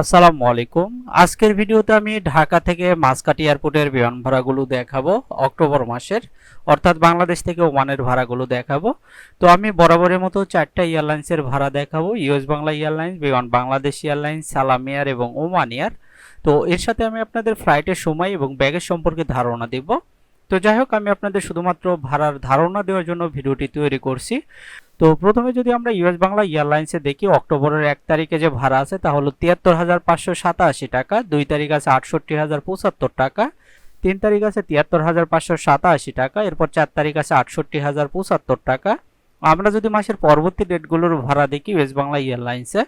আসসালামু আলাইকুম। আজকের ভিডিওতে আমি ঢাকা থেকে মাসকাটি এয়ারপোর্টের বিমান ভাড়াগুলো দেখাবো অক্টোবর মাসের, অর্থাৎ বাংলাদেশ থেকে ওমানের ভাড়াগুলো দেখাবো। তো আমি বরাবরের মতো চারটা এয়ারলাইন্সের ভাড়া দেখাবো, US Bangla airlines, Biman Bangladesh airlines, Salam air এবং ওমান এয়ার। তো এর সাথে আমি আপনাদের ফ্লাইটের সময় এবং ব্যাগের সম্পর্কে ধারণা দেব। তো যাই হোক, আমি আপনাদের শুধুমাত্র ভাড়ার ধারণা দেওয়ার জন্য ভিডিওটি তৈরি করছি। তো প্রথমে যদি আমরা ইউএস বাংলা এয়ারলাইন্সে দেখি, অক্টোবরের এক তারিখে যে ভাড়া আছে তা হলো তিয়াত্তর হাজার পাঁচশো সাতাশি টাকা, দুই তারিখ আছে আটষট্টি হাজার পঁচাত্তর টাকা, তিন তারিখ আছে তিয়াত্তর হাজার পাঁচশো সাতাশি টাকা, এরপর চার তারিখ আছে আটষট্টি হাজার পঁচাত্তর টাকা। আমরা যদি মাসের পরবর্তী ডেটগুলোর ভাড়া দেখি ওয়েস্ট বাংলা এয়ারলাইন্সে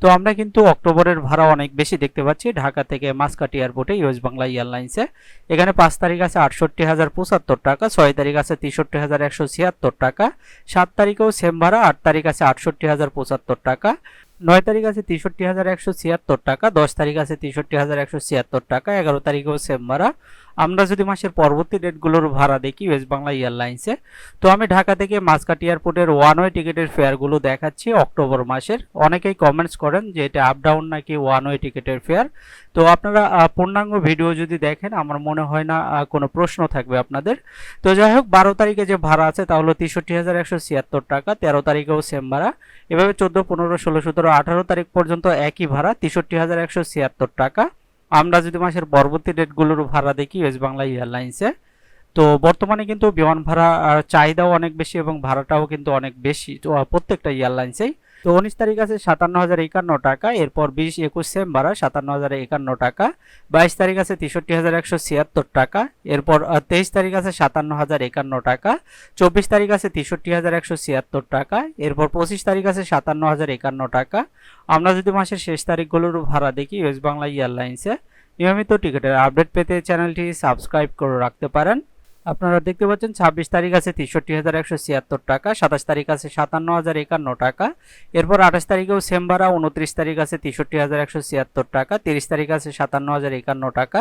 তো আমরা কিন্তু অক্টোবরের ভাড়া অনেক বেশি দেখতে পাচ্ছি। ঢাকা থেকে মাসকাটি এয়ারপোর্টে ওয়েস্ট বাংলা এয়ারলাইন্সে এখানে পাঁচ তারিখ আছে আটষট্টি হাজার পঁচাত্তর টাকা, ছয় তারিখ আছে তেষট্টি হাজার একশো ছিয়াত্তর টাকা, সাত তারিখেও সেম ভাড়া, আট তারিখ আছে আটষট্টি হাজার পঁচাত্তর টাকা, নয় তারিখ আছে তেষট্টি হাজার একশো ছিয়াত্তর টাকা, দশ তারিখ আছে তেষট্টি হাজার একশো ছিয়াত্তর টাকা, এগারো তারিখেও সেম ভাড়া। আমরা যদি মাসের পরবর্তী ডেটগুলোর ভাড়া দেখি ওয়েস্ট বাংলা এয়ারলাইন্সে তো আমি ঢাকা থেকে মাসকাট এয়ারপোর্টের ওয়ান ওয়ে টিকিটের ফেয়ারগুলো দেখাচ্ছি অক্টোবর মাসের। অনেকেই কমেন্টস করেন যে এটা আপ ডাউন নাকি ওয়ান ওয়ে টিকিটের ফেয়ার তো আপনারা পূর্ণাঙ্গ ভিডিও যদি দেখেন, আমার মনে হয় না কোনো প্রশ্ন থাকবে আপনাদের। তো যাই হোক, বারো তারিখে যে ভাড়া আছে, তা হলো তেষট্টি হাজার একশো ছিয়াত্তর টাকা, তেরো তারিখেও সেম ভাড়া। এভাবে চোদ্দ, পনেরো, ষোলো, সতেরো, আঠারো তারিখ পর্যন্ত একই ভাড়া, তেষট্টি হাজার একশো ছিয়াত্তর টাকা। আমরা যদি মাসের পরবর্তী ডেটগুলোর ভাড়া দেখি ওয়েস্ট বাংলা এয়ারলাইন্সে তো বর্তমানে কিন্তু বিমান ভাড়া চাহিদাও অনেক বেশি এবং ভাড়াটাও কিন্তু অনেক বেশি প্রত্যেকটা এয়ারলাইন্সেই তো উনিশ তারিখ আছে সাতান্ন হাজার একান্ন টাকা, এরপর বিশ একুশ সেম ভাড়া সাতান্ন হাজার একান্ন টাকা, বাইশ তারিখ আছে তেষট্টি হাজার একশো ছিয়াত্তর টাকা, এরপর তেইশ তারিখ আছে সাতান্ন হাজার একান্ন টাকা, চব্বিশ তারিখ আছে তেষট্টি হাজার একশো ছিয়াত্তর টাকা, এরপর পঁচিশ তারিখ আছে সাতান্ন হাজার একান্ন টাকা। আমরা যদি মাসের শেষ তারিখগুলোর ভাড়া দেখি ওয়েস্ট বাংলা এয়ারলাইন্সে নিয়মিত টিকিটের আপডেট পেতে চ্যানেলটি সাবস্ক্রাইব করে রাখতে পারেন। আপনারা দেখতে পাচ্ছেন, ছাব্বিশ তারিখ আছে তেষট্টি হাজার একশো ছিয়াত্তর টাকা, সাতাশ তারিখ আছে সাতান্ন হাজার একান্ন টাকা। এরপর আঠাশ তারিখেও সেম ভাড়া, উনত্রিশ তারিখ আছে তেষট্টি হাজার একশো ছিয়াত্তর টাকা, তিরিশ তারিখ আছে সাতান্ন হাজার একান্ন টাকা,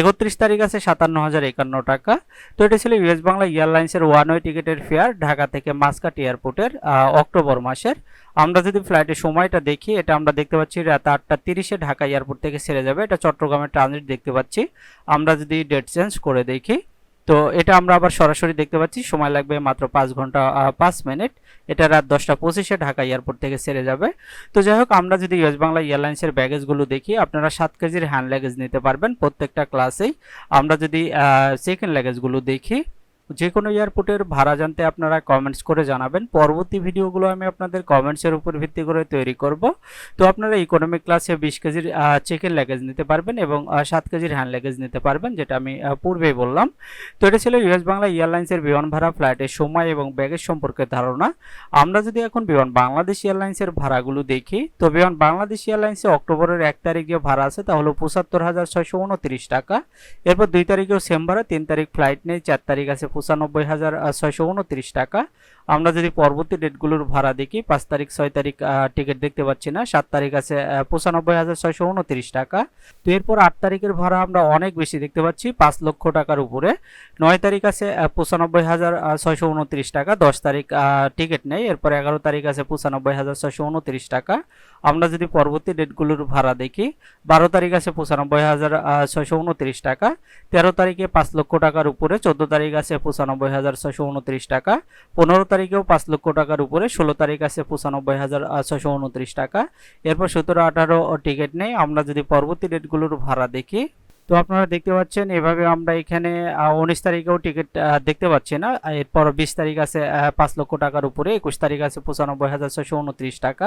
একত্রিশ তারিখ আছে সাতান্ন হাজার একান্ন টাকা। তো এটা ছিল ইউএস বাংলা এয়ারলাইন্সের ওয়ান ওয়ে টিকিটের ফেয়ার, ঢাকা থেকে মাসকাট এয়ারপোর্টের অক্টোবর মাসের। আমরা যদি ফ্লাইটের সময়টা দেখি, এটা আমরা দেখতে পাচ্ছি রাত আটটা তিরিশে ঢাকা এয়ারপোর্ট থেকে ছেড়ে যাবে। এটা চট্টগ্রামের ট্রানজিট দেখতে পাচ্ছি। আমরা যদি ডেট চেঞ্জ করে দেখি তো এটা আমরা আবার সরাসরি দেখতে পাচ্ছি। সময় লাগবে মাত্র পাঁচ ঘণ্টা পাঁচ মিনিট। এটা রাত দশটা পঁচিশে ঢাকা এয়ারপোর্ট থেকে সেরে যাবে। তো যাই হোক, আমরা যদি ইয়েস বাংলা এয়ারলাইন্সের ব্যাগেজগুলো দেখি, আপনারা সাত কেজির হ্যান্ড লাগেজ নিতে পারবেন প্রত্যেকটা ক্লাসেই আমরা যদি সেকেন্ড ল্যাগেজগুলো দেখি যে কোনো এয়ারপোর্টের ভাড়া জানতে আপনারা কমেন্টস করে জানাবেন। পরবর্তী ভিডিওগুলো আমি আপনাদের কমেন্টসের উপর ভিত্তি করে তৈরি করব। তো আপনারা ইকোনমিক ক্লাসে বিশ কেজির চেকের লাগেজ নিতে পারবেন এবং সাত কেজির হ্যান্ড লাগেজ নিতে পারবেন, যেটা আমি পূর্বেই বললাম। তো এটা ছিল ইউএস বাংলা এয়ারলাইন্সের বিমান ভাড়া ফ্লাইটের সময় এবং ব্যাগের সম্পর্কে ধারণা। আমরা যদি এখন বিমান বাংলাদেশ এয়ারলাইন্সের ভাড়াগুলো দেখি, তো বিমান বাংলাদেশ এয়ারলাইন্সে অক্টোবরের এক তারিখ যে ভাড়া আছে তা হলো পঁচাত্তর হাজার ছয়শো উনত্রিশ টাকা। এরপর দুই তারিখেও সেম ভাড়া, তিন তারিখ ফ্লাইট নেই, চার তারিখ আছে পঁচানব্বই হাজার ছয়শো উনত্রিশ টাকা। আমরা যদি পরবর্তী ডেটগুলোর ভাড়া দেখি, পাঁচ তারিখ, ছয় তারিখ টিকিট দেখতে পাচ্ছি না। সাত তারিখ আছে পঁচানব্বই হাজার ছয়শো উনত্রিশ টাকা। তো এরপর আট তারিখের ভাড়া আমরা অনেক বেশি দেখতে পাচ্ছি, পাঁচ লক্ষ টাকার উপরে। নয় তারিখ আছে পঁচানব্বই হাজার ছয়শো উনত্রিশ টাকা। দশ তারিখ টিকিট নেই, এরপর এগারো তারিখ আছে, পঁচানব্বই হাজার ছয়শো উনত্রিশ টাকা। আমরা যদি পরবর্তী ডেটগুলোর ভাড়া দেখি, বারো তারিখ আছে, পঁচানব্বই হাজার ছয়শো উনত্রিশ টাকা। তেরো তারিখে পাঁচ লক্ষ টাকার উপরে, চোদ্দ তারিখ আছে, পঁচানব্বই হাজার ছয়শো উনত্রিশ টাকা। পনেরো তারিখেও পাঁচ লক্ষ টাকার উপরে ষোলো তারিখ আছে পঁচানব্বই হাজার ছশো উনত্রিশ টাকা। এরপর সতেরো, আঠারো টিকিট নেই। আমরা যদি পরবর্তী ডেটগুলোর ভাড়া দেখি, তো আপনারা দেখতে পাচ্ছেন এভাবে আমরা এখানে উনিশ তারিখেও টিকিট দেখতে পাচ্ছি না। এরপর বিশ তারিখ আছে পাঁচ লক্ষ টাকার উপরে। একুশ তারিখ আছে পঁচানব্বই হাজার ছশো উনত্রিশ টাকা।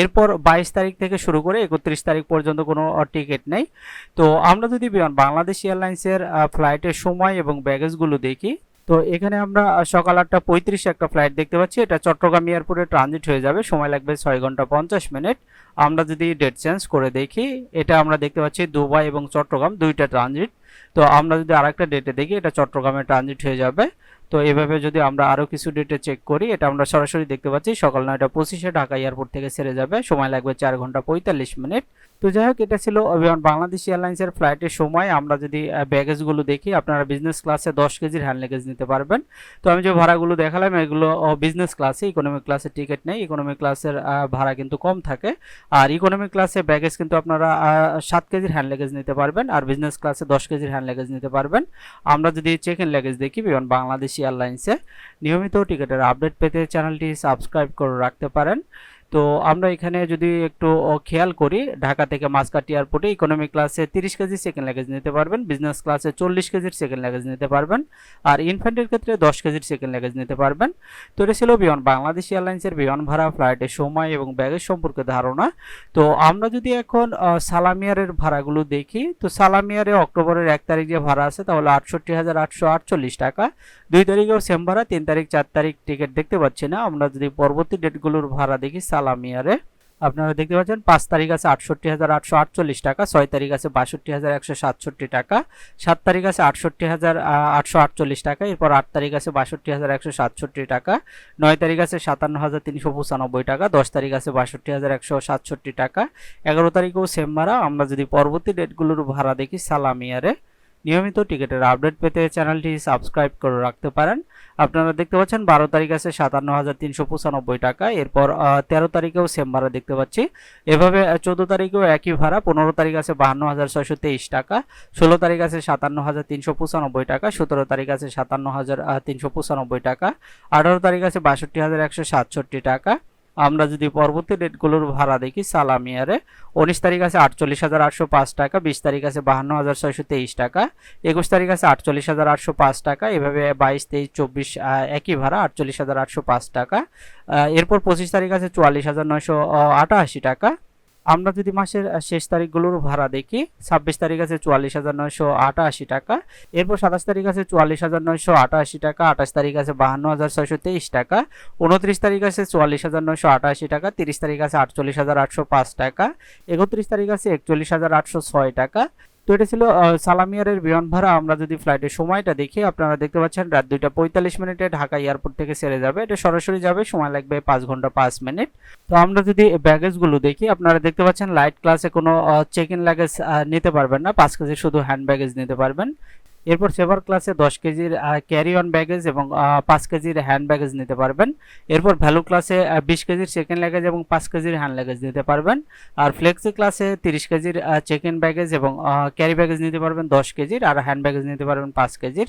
এরপর বাইশ তারিখ থেকে শুরু করে একত্রিশ তারিখ পর্যন্ত কোনো টিকিট নেই। তো আমরা যদি বিমান, বাংলাদেশ এয়ারলাইন্সের ফ্লাইটের সময় এবং ব্যাগেজগুলো দেখি তো এখানে আমরা সকাল আটটা পঁয়ত্রিশে একটা ফ্লাইট দেখতে পাচ্ছি। এটা চট্টগ্রাম এয়ারপোর্টে ট্রানজিট হয়ে যাবে। সময় লাগবে ছয় ঘণ্টা পঞ্চাশ মিনিট আমরা যদি ডেট চেঞ্জ করে দেখি, এটা আমরা দেখতে পাচ্ছি দুবাই এবং চট্টগ্রাম দুইটা ট্রানজিট তো আমরা যদি আরেকটা ডেটে দেখি, এটা চট্টগ্রামে ট্রানজিট হয়ে যাবে। তো এভাবে যদি আমরা আরও কিছু ডেটে চেক করি, এটা আমরা সরাসরি দেখতে পাচ্ছি সকাল নয়টা পঁচিশে ঢাকা এয়ারপোর্ট থেকে ছেড়ে যাবে। সময় লাগবে চার ঘণ্টা পঁয়তাল্লিশ মিনিট তো যাই হোক, এটা ছিল বাংলাদেশ এয়ারলাইন্সের ফ্লাইটের সময়। আমরা যদি ব্যাগেজগুলো দেখি, আপনারা বিজনেস ক্লাসে দশ কেজির হ্যান্ড লেগেজ নিতে পারবেন। তো আমি যে ভাড়াগুলো দেখালাম, এগুলো বিজনেস ক্লাসে ইকোনমিক ক্লাসের টিকিট নেই। ইকোনমিক ক্লাসের ভাড়া কিন্তু কম থাকে। আর ইকোনমিক ক্লাসে ব্যাগেজ কিন্তু আপনারা সাত কেজির হ্যান্ড লেগেজ নিতে পারবেন। আর বিজনেস ক্লাসে দশ কেজির হ্যান্ড লেগেজ নিতে পারবেন। আমরা যদি চেক ইন লেগেজ দেখি বিমান বাংলাদেশ এয়ারলাইন্সে নিয়মিত টিকিটের আপডেট পেতে চ্যানেলটি সাবস্ক্রাইব করে রাখতে পারেন। তো আমরা এখানে যদি একটু খেয়াল করি, ঢাকা থেকে মাসকাট এয়ারপোর্টে ইকোনমিক ক্লাসে তিরিশ কেজি সেকেন্ড লাগেজ নিতে পারবেন বিজনেস ক্লাসে চল্লিশ কেজির সেকেন্ড লাগেজ নিতে পারবেন, আর ইনফ্যান্টের ক্ষেত্রে দশ কেজির সেকেন্ড লাগেজ নিতে পারবেন। তো এটা ছিল বিমান, বাংলাদেশ এয়ারলাইন্সের বিমান ভাড়া ফ্লাইটের সময় এবং ব্যাগের সম্পর্কে ধারণা। তো আমরা যদি এখন সালামিয়ারের ভাড়াগুলো দেখি, তো সালামিয়ারে অক্টোবরের এক তারিখ যে ভাড়া আছে, তাহলে আটষট্টি হাজার আটশো আটচল্লিশ টাকা। দুই তারিখেও সেম ভাড়া, তিন তারিখ, চার তারিখ টিকিট দেখতে পাচ্ছি না। আমরা যদি পরবর্তী ডেটগুলোর ভাড়া দেখি সালামিয়ারে আপনারা দেখতে পাচ্ছেন, পাঁচ তারিখ আছে আটষট্টি হাজার আটশো আটচল্লিশ টাকা, ছয় তারিখ আছে বাষট্টি হাজার একশো সাতষট্টি টাকা, সাত তারিখ আছে আটষট্টি হাজার আটশো আটচল্লিশ টাকা, এরপর আট তারিখ আছে বাষট্টি হাজার একশো সাতষট্টি টাকা, নয় তারিখ আছে সাতান্ন হাজার তিনশো পঁচানব্বই টাকা, দশ তারিখ আছে বাষট্টি হাজার একশো সাতষট্টি টাকা, এগারো তারিখেও সেম ভাড়া, আমরা যদি পরবর্তী ডেটগুলোর ভাড়া দেখি সালামিয়ারে নিয়মিত টিকিটের আপডেট পেতে চ্যানেলটি সাবস্ক্রাইব করে রাখতে পারেন। আপনারা দেখতে পাচ্ছেন বারো তারিখ আছে সাতান্ন হাজার তিনশো পঁচানব্বই টাকা। এরপর তেরো তারিখেও সেম ভাড়া দেখতে পাচ্ছি। এভাবে চোদ্দ তারিখেও একই ভাড়া, পনেরো তারিখ আছে বাহান্ন হাজার ছয়শো তেইশ টাকা, ষোলো তারিখ আছে সাতান্ন হাজার তিনশো পঁচানব্বই টাকা, সতেরো তারিখ আছে সাতান্ন হাজার তিনশো পঁচানব্বই টাকা, আঠারো তারিখ আছে বাষট্টি হাজার একশো সাতষট্টি টাকা আমরা যদি পরবর্তী ডেটগুলোর ভাড়া দেখি, সালাম ইয়ারে উনিশ তারিখ আছে আটচল্লিশ হাজার আটশো পাঁচ টাকা, বিশ তারিখ আছে বাহান্ন হাজার ছয়শো তেইশ টাকা, একুশ তারিখ আছে আটচল্লিশ হাজার আটশো পাঁচ টাকা, এভাবে বাইশ, তেইশ, চব্বিশ একই ভাড়া আটচল্লিশ হাজার আটশো পাঁচ টাকা। এরপর পঁচিশ তারিখ আছে চুয়াল্লিশ হাজার নয়শো আটাশি টাকা আমরা যদি মাসের শেষ তারিখগুলোর ভাড়া দেখি, ছাব্বিশ তারিখ আছে চুয়াল্লিশ হাজার নয়শো আটাশি টাকা, এরপর সাতাশ তারিখ আছে চুয়াল্লিশ হাজার নয়শো আটাশি টাকা, আঠাশ তারিখ আছে বাহান্ন হাজার ছয়শো তেইশ টাকা উনত্রিশ তারিখ আছে চুয়াল্লিশ হাজার নয়শো আটাশি টাকা, তিরিশ তারিখ আছে আটচল্লিশ হাজার আটশো পাঁচ টাকা, একত্রিশ তারিখ আছে একচল্লিশ হাজার আটশো ছয় টাকা তো এটা ছিল সালামিয়ারের বিমান ভাড়া। আমরা যদি ফ্লাইটের সময়টা দেখি, আপনারা দেখতে পাচ্ছেন রাত দুইটা পঁয়তাল্লিশ মিনিটে ঢাকা এয়ারপোর্ট থেকে ছেড়ে যাবে। এটা সরাসরি যাবে, সময় লাগবে পাঁচ ঘণ্টা পাঁচ মিনিট। তো আমরা যদি ব্যাগেজগুলো দেখি, আপনারা দেখতে পাচ্ছেন লাইট ক্লাসে কোনো চেক ইন লাগেজ নিতে পারবেন না। পাঁচ কেজি শুধু হ্যান্ড ব্যাগেজ নিতে পারবেন। এরপর সেভার ক্লাসে দশ কেজির ক্যারি অন ব্যাগেজ এবং পাঁচ কেজির হ্যান্ড ব্যাগেজ নিতে পারবেন। এরপর ভ্যালু ক্লাসে বিশ কেজির সেকেন্ড লাগেজ এবং পাঁচ কেজির হ্যান্ড লাগেজ নিতে পারবেন। আর ফ্লেক্সি ক্লাসে তিরিশ কেজির চেক ইন ব্যাগেজ এবং ক্যারি ব্যাগেজ নিতে পারবেন দশ কেজির আর হ্যান্ড ব্যাগেজ নিতে পারবেন পাঁচ কেজির।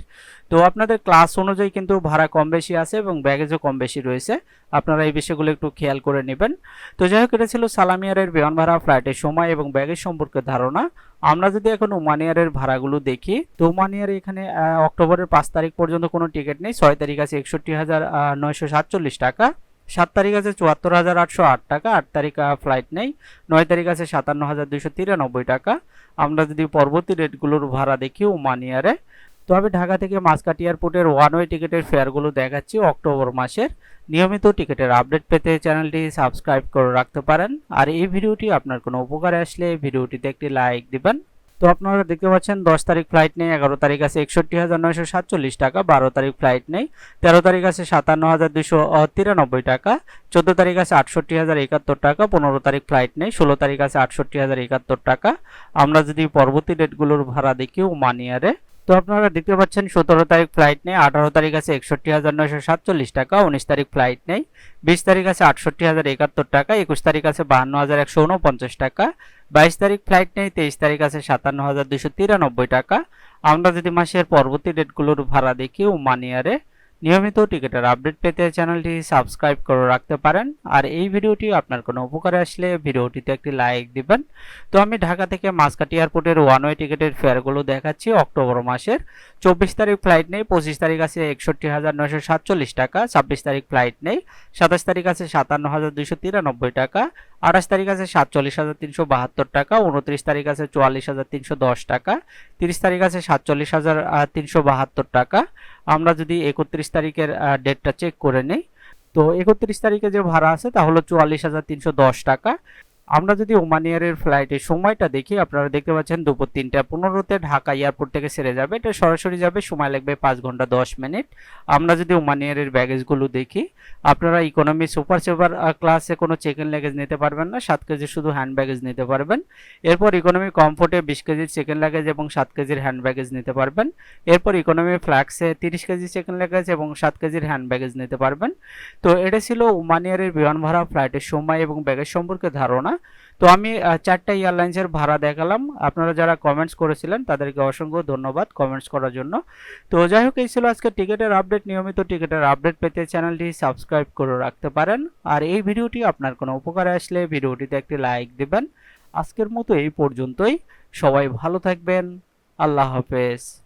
তো আপনাদের ক্লাস অনুযায়ী কিন্তু ভাড়া কম বেশি আছে এবং ব্যাগেজও কম বেশি রয়েছে। আপনারা এই বিষয়গুলো একটু খেয়াল করে নেবেন। তো যাই হোক, এটা ছিল সালামিয়ারের বিমান ভাড়া ফ্লাইটের সময় এবং ব্যাগের সম্পর্কে ধারণা। আমরা যদি এখন ওমানিয়ারের ভাড়াগুলো দেখি, তো ওমান এয়ার এখানে অক্টোবরের পাঁচ তারিখ পর্যন্ত কোনো টিকিট নেই। ছয় তারিখ আছে একষট্টি হাজার নয়শো সাতচল্লিশ টাকা। সাত তারিখ আছে চুয়াত্তর হাজার আটশো আট টাকা। আট তারিখ ফ্লাইট নেই। নয় তারিখ আছে সাতান্ন হাজার দুইশো তিরানব্বই টাকা। আমরা যদি পরবর্তী রেটগুলোর ভাড়া দেখি ওমানিয়ারে তো আমি ঢাকা থেকে মাসকাট এয়ারপোর্টের ওয়ান ওয়ে টিকিটের ফেয়ারগুলো দেখাচ্ছি অক্টোবর মাসের। নিয়মিত টিকিটের আপডেট পেতে চ্যানেলটি সাবস্ক্রাইব করে রাখতে পারেন। আর এই ভিডিওটি আপনার কোনো উপকারে আসলে ভিডিওটিতে একটি লাইক দিবেন। তো আপনারা দেখতে পাচ্ছেন দশ তারিখ ফ্লাইট নেই, এগারো তারিখ আছে একষট্টি হাজার নয়শো সাতচল্লিশ টাকা, বারো তারিখ ফ্লাইট নেই, তেরো তারিখ আছে সাতান্ন হাজার দুশো তিরানব্বই টাকা, চোদ্দ তারিখ আছে আটষট্টি হাজার একাত্তর টাকা, পনেরো তারিখ ফ্লাইট নেই, ষোলো তারিখ আছে আটষট্টি হাজার একাত্তর টাকা। আমরা যদি পরবর্তী ডেটগুলোর ভাড়া দেখি ওমানিয়ারে তো আপনারা দেখতে পাচ্ছেন সতেরো তারিখ ফ্লাইট নেই, আঠারো তারিখ আছে একষট্টি হাজার নয়শো সাতচল্লিশ টাকা, উনিশ তারিখ ফ্লাইট নেই, বিশ তারিখ আছে আটষট্টি হাজার একাত্তর টাকা, একুশ তারিখ আছে বাহান্ন হাজার একশো উনপঞ্চাশ টাকা, বাইশ তারিখ ফ্লাইট নেই, তেইশ তারিখ আছে সাতান্ন হাজার দুশো তিরানব্বই টাকা। আমরা যদি মাসের পরবর্তী ডেটগুলোর ভাড়া দেখি ও মানিয়ারে নিয়মিত টিকিটের আপডেট পেতে চ্যানেলটি সাবস্ক্রাইব করে রাখতে পারেন। আর এই ভিডিওটি আপনার কোনো উপকারে আসলে ভিডিওটিতে একটি লাইক দিবেন। তো আমি ঢাকা থেকে মাসকাটি এয়ারপোর্টের ওয়ান ওয়ে টিকিটের ফেয়ারগুলো দেখাচ্ছি অক্টোবর মাসের। চব্বিশ তারিখ ফ্লাইট নেই, পঁচিশ তারিখ আছে একষট্টি হাজার নয়শো সাতচল্লিশ টাকা, ছাব্বিশ তারিখ ফ্লাইট নেই, সাতাশ তারিখ আছে সাতান্ন হাজার দুইশো তিরানব্বই টাকা, আঠাশ তারিখ আছে সাতচল্লিশ হাজার তিনশো বাহাত্তর টাকা, উনত্রিশ তারিখ আছে চুয়াল্লিশ হাজার তিনশো দশ টাকা, তিরিশ তারিখ আছে সাতচল্লিশ হাজার তিনশো বাহাত্তর টাকা। আমরা যদি একত্রিশ তারিখের ডেটটা চেক করে নিই, তো একত্রিশ তারিখে যে ভাড়া আছে তা হলো চুয়াল্লিশ হাজার তিনশো দশ টাকা। আমরা যদি ওমান এয়ারের ফ্লাইটের সময়টা দেখি, আপনারা দেখতে পাচ্ছেন দুপুর তিনটা পনেরোতে ঢাকা এয়ারপোর্ট থেকে সেরে যাবে। এটা সরাসরি যাবে, সময় লাগবে পাঁচ ঘণ্টা দশ মিনিট। আমরা যদি ওমান এয়ারের ব্যাগেজগুলো দেখি, আপনারা ইকোনমি সুপার সুপার ক্লাসে কোনো চেক ইন লাগেজ নিতে পারবেন না, সাত কেজি শুধু হ্যান্ড ব্যাগেজ নিতে পারবেন। এরপর ইকোনমি কমফোর্টে বিশ কেজির চেক ইন লাগেজ এবং সাত কেজির হ্যান্ড ব্যাগেজ নিতে পারবেন। এরপর ইকোনমি ফ্ল্যাক্সে তিরিশ কেজি চেক ইন লাগেজ এবং সাত কেজির হ্যান্ড ব্যাগেজ নিতে পারবেন। তো এটা ছিল ওমান এয়ারের বিমান ভাড়া ফ্লাইটের সময় এবং ব্যাগেজ সম্পর্কে ধারণা। তো আমি চারটা এয়ারলাইন্সের ভাড়া দেখালাম। আপনারা যারা কমেন্টস করেছিলেন, তাদেরকে অসংখ্য ধন্যবাদ কমেন্টস করার জন্য। তো যাই হোক, এই ছিল আজকে টিকিটের আপডেট। নিয়মিত টিকিটের আপডেট পেতে চ্যানেলটি সাবস্ক্রাইব করে রাখতে পারেন। আর এই ভিডিওটি আপনার কোনো উপকারে আসলে ভিডিওটিতে একটি লাইক দিবেন। আজকের মতো এই পর্যন্তই। সবাই ভালো থাকবেন। আল্লাহ হাফেজ।